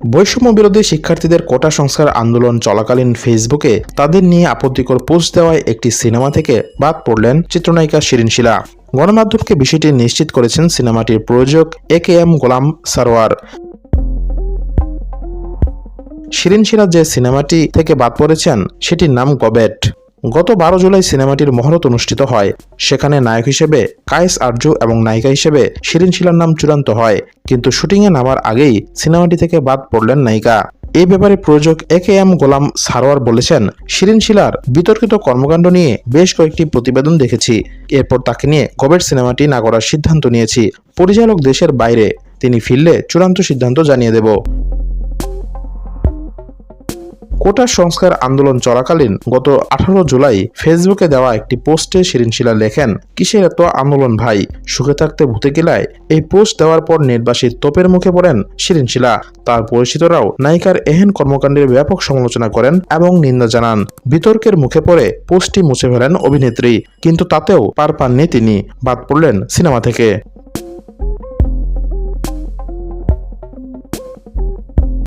বৈষম্য বিরোধী শিক্ষার্থীদের কোটা সংস্কার আন্দোলন চলাকালীন ফেসবুকে তাদের নিয়ে আপত্তিকর পোস্ট দেওয়ায় একটি সিনেমা থেকে বাদ পড়লেন চিত্রনায়িকা শিরিন শিলা। গণমাধ্যমকে বিষয়টি নিশ্চিত করেছেন সিনেমাটির প্রযোজক A K M Golam Sarwar. Shirin Shila যে সিনেমাটি থেকে বাদ পড়েছেন, সেটির নাম গবেট। গত বারো জুলাই সিনেমাটির মহরত অনুষ্ঠিত হয়। সেখানে নায়ক হিসেবে কায়েস আরজু এবং নায়িকা হিসেবে শিরিন শিলার নাম চূড়ান্ত হয়। কিন্তু শুটিংয়ে নামার আগেই সিনেমাটি থেকে বাদ পড়লেন নায়িকা। এই ব্যাপারে প্রযোজক A K M Golam Sarwar বলেছেন, শিরিন শিলার বিতর্কিত কর্মকাণ্ড নিয়ে বেশ কয়েকটি প্রতিবেদন দেখেছি। এরপর তাকে নিয়ে গবেট সিনেমাটি না করার সিদ্ধান্ত নিয়েছি। পরিচালক দেশের বাইরে, তিনি ফিরলে চূড়ান্ত সিদ্ধান্ত জানিয়ে দেব। কোটা সংস্কার আন্দোলন চলাকালীন গত আঠারো জুলাই ফেসবুকে দেওয়া একটি পোস্টে শিরিনশিলা লেখেন, কিসের এত আন্দোলন ভাই? সুখে থাকতে ভূতে গেলায়? এই পোস্ট দেওয়ার পর নেটবাসী তোপের মুখে পড়েন শিরিনশিলা তার পরিচিতরাও নায়িকার এহেন কর্মকাণ্ডের ব্যাপক সমালোচনা করেন এবং নিন্দা জানান। বিতর্কের মুখে পড়ে পোস্টটি মুছে ফেলেন অভিনেত্রী, কিন্তু তাতেও পার পাননি তিনি। বাদ পড়লেন সিনেমা থেকে।